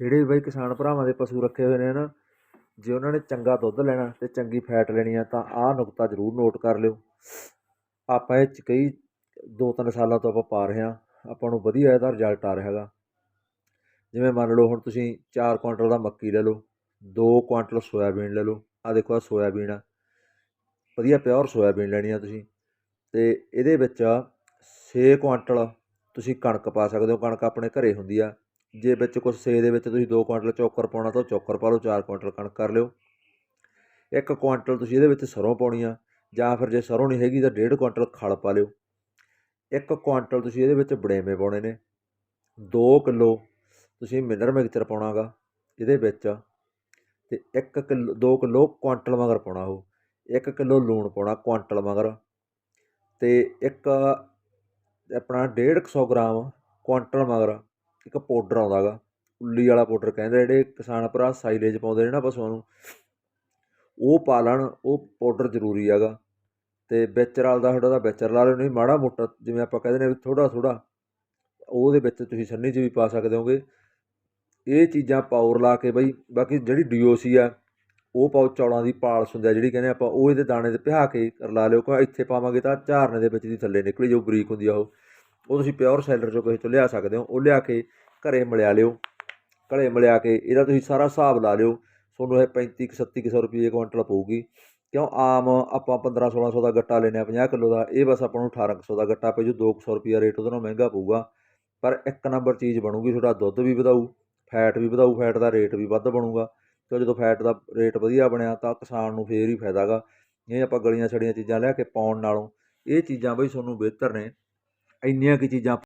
ਜਿਹੜੇ ਵੀ ਬਾਈ ਕਿਸਾਨ ਭਰਾਵਾਂ ਦੇ ਪਸ਼ੂ ਰੱਖੇ ਹੋਏ ਨੇ ਨਾ, ਜੇ ਉਹਨਾਂ ਨੇ ਚੰਗਾ ਦੁੱਧ ਲੈਣਾ ਤੇ ਚੰਗੀ ਫੈਟ ਲੈਣੀ ਆ, ਤਾਂ ਆਹ ਨੁਕਤਾ ਜ਼ਰੂਰ ਨੋਟ ਕਰ ਲਿਓ। ਆਪਾਂ ਇਹ 'ਚ ਕਈ ਦੋ ਤਿੰਨ ਸਾਲਾਂ ਤੋਂ ਆਪਾਂ ਪਾ ਰਹੇ ਹਾਂ, ਆਪਾਂ ਨੂੰ ਵਧੀਆ ਇਹਦਾ ਰਿਜ਼ਲਟ ਆ ਰਿਹਾ ਹੈਗਾ। ਜਿਵੇਂ ਮੰਨ ਲਓ ਹੁਣ ਤੁਸੀਂ 4 ਕੁਇੰਟਲ ਦਾ ਮੱਕੀ ਲੈ ਲਓ 2 ਕੁਇੰਟਲ ਸੋਇਆਬੀਨ ਲੈ ਲਓ ਆ ਦੇਖੋ ਆ ਸੋਇਆਬੀਨ ਆ। ਵਧੀਆ ਪਿਓਰ ਸੋਇਆਬੀਨ ਲੈਣੀ ਆ ਤੁਸੀਂ, ਤੇ ਇਹਦੇ ਵਿੱਚ 6 ਕੁਇੰਟਲ ਤੁਸੀਂ ਕਣਕ ਪਾ ਸਕਦੇ ਹੋ, ਕਣਕ ਆਪਣੇ ਘਰੇ ਹੁੰਦੀ ਆ। ਜੇ ਵਿੱਚ ਕੁਝ ਸੇ ਦੇ ਵਿੱਚ ਤੁਸੀਂ 2 ਕੁਇੰਟਲ ਚੋਕਰ ਪਾਉਣਾ, ਤਾਂ ਚੋਕਰ ਪਾ ਲਓ 4 ਕੁਇੰਟਲ ਕਣਕ ਕਰ ਲਿਓ। ਇੱਕ ਕੁਇੰਟਲ ਤੁਸੀਂ ਇਹਦੇ ਵਿੱਚ ਸਰੋਂ ਪਾਉਣੀ ਆ, ਜਾਂ ਫਿਰ ਜੇ ਸਰੋਂ ਨਹੀਂ ਹੈਗੀ ਤਾਂ 1.5 ਕੁਇੰਟਲ ਖਲ ਪਾ ਲਿਓ। ਇੱਕ ਕੁਇੰਟਲ ਤੁਸੀਂ ਇਹਦੇ ਵਿੱਚ ਬੜੇਵੇਂ ਪਾਉਣੇ ਨੇ। 2 ਕਿਲੋ ਤੁਸੀਂ ਮਿਨਰ ਮਿਕਸਚਰ ਪਾਉਣਾਗਾ ਇਹਦੇ ਵਿੱਚ। ਤੇ 1 ਕਿਲੋ 2 ਕਿਲੋ ਕੁਇੰਟਲ ਮਗਰ ਪਾਉਣਾ ਉਹ। 1 ਕਿਲੋ ਲੂਣ ਪਾਉਣਾ ਕੁਇੰਟਲ ਮਗਰ। ਤੇ ਇੱਕ ਆਪਣਾ 150 ਗ੍ਰਾਮ ਕੁਇੰਟਲ ਮਗਰ ਇੱਕ ਪਾਊਡਰ ਆਉਂਦਾ ਗਾ ਉੱਲੀ ਵਾਲਾ ਪਾਊਡਰ ਕਹਿੰਦੇ ਜਿਹੜੇ ਕਿਸਾਨ ਭਰਾ ਸਾਈਲੇਜ ਪਾਉਂਦੇ ਨੇ ਨਾ ਪਸ਼ੂਆਂ ਨੂੰ, ਉਹ ਪਾ ਲੈਣ, ਉਹ ਪਾਊਡਰ ਜ਼ਰੂਰੀ ਹੈਗਾ। ਤੇ ਵਿੱਚ ਰਲਦਾ ਤੁਹਾਡਾ ਤਾਂ ਵਿੱਚ ਲਾ ਲਿਓ, ਨਹੀਂ ਮਾੜਾ ਮੋਟਾ ਜਿਵੇਂ ਆਪਾਂ ਕਹਿੰਦੇ ਨੇ ਵੀ ਥੋੜਾ ਥੋੜਾ ਉਹਦੇ ਵਿੱਚ ਤੁਸੀਂ ਸੰਨੀ 'ਚ ਵੀ ਪਾ ਸਕਦੇ ਹੋਗੇ। ਇਹ ਚੀਜ਼ਾਂ ਪਾਉਰ ਲਾ ਕੇ ਬਈ, ਬਾਕੀ ਜਿਹੜੀ ਡੀਓਸੀ ਆ, ਉਹ ਪਾਓ ਚੌਲਾਂ ਦੀ ਪਾਲਸ ਹੁੰਦੀ ਆ, ਜਿਹੜੀ ਕਹਿੰਦੇ ਆਪਾਂ ਉਹ ਇਹਦੇ ਦਾਣੇ ਤੇ ਪਿਹਾ ਕੇ ਲਾ ਲਿਓ ਕਿ ਇੱਥੇ ਪਾਵਾਂਗੇ ਤਾਂ ਝਾਰਨੇ ਦੇ ਵਿੱਚ ਦੀ ਥੱਲੇ ਨਿਕਲੀ ਜੋ ਬਰੀਕ ਹੁੰਦੀ ਆ ਉਹ। ਉਹ ਤੁਸੀਂ ਪਿਓਰ ਸੈਲਰ ਚੋਂ ਕਿਸੇ ਤੋਂ ਲਿਆ ਸਕਦੇ ਹੋ, ਉਹ ਲਿਆ ਕੇ ਘਰੇ ਮਿਲਿਆ ਲਿਓ। ਘਰੇ ਮਿਲਿਆ ਕੇ ਇਹਦਾ ਤੁਸੀਂ ਸਾਰਾ ਹਿਸਾਬ ਲਾ ਲਿਓ, ਤੁਹਾਨੂੰ ਇਹ 35 37 ਸੌ ਰੁਪਏ ਕੁਇੰਟਲ ਪਊਗੀ। ਕਿਉਂ? ਆਮ ਆਪਾਂ 15 1600 ਦਾ ਗੱਟਾ ਲੈਨੇ ਆ 50 ਕਿਲੋ ਦਾ, ਇਹ ਬਸ ਆਪਾਂ ਨੂੰ 1800 ਦਾ ਗੱਟਾ ਪੈ ਜੂ 200 ਰੁਪਿਆ ਰੇਟ ਉਹਦੇ ਨਾਲੋਂ ਮਹਿੰਗਾ ਪਊਗਾ। ਪਰ ਇੱਕ ਨੰਬਰ ਚੀਜ਼ ਬਣੂਗੀ, ਤੁਹਾਡਾ ਦੁੱਧ ਵੀ ਵਧਾਊ ਫੈਟ ਵੀ ਵਧਾਊ ਫੈਟ ਦਾ ਰੇਟ ਵੀ ਵੱਧ ਬਣੂਗਾ। ਕਿਉਂ ਜਦੋਂ ਫੈਟ ਦਾ ਰੇਟ ਵਧੀਆ ਬਣਿਆ ਤਾਂ ਕਿਸਾਨ ਨੂੰ ਫੇਰ ਹੀ ਫਾਇਦਾਗਾ ਇਹ ਆਪਾਂ ਗਲੀਆਂ ਛੜੀਆਂ ਚੀਜ਼ਾਂ ਲਿਆ ਕੇ ਪਾਉਣ ਨਾਲੋਂ, ਇਹ ਚੀਜ਼ਾਂ ਬਈ ਤੁਹਾਨੂੰ ਬਿਹਤਰ ਨੇ। ਇੰਨੀਆਂ ਕੀ ਚੀਜ਼ਾਂ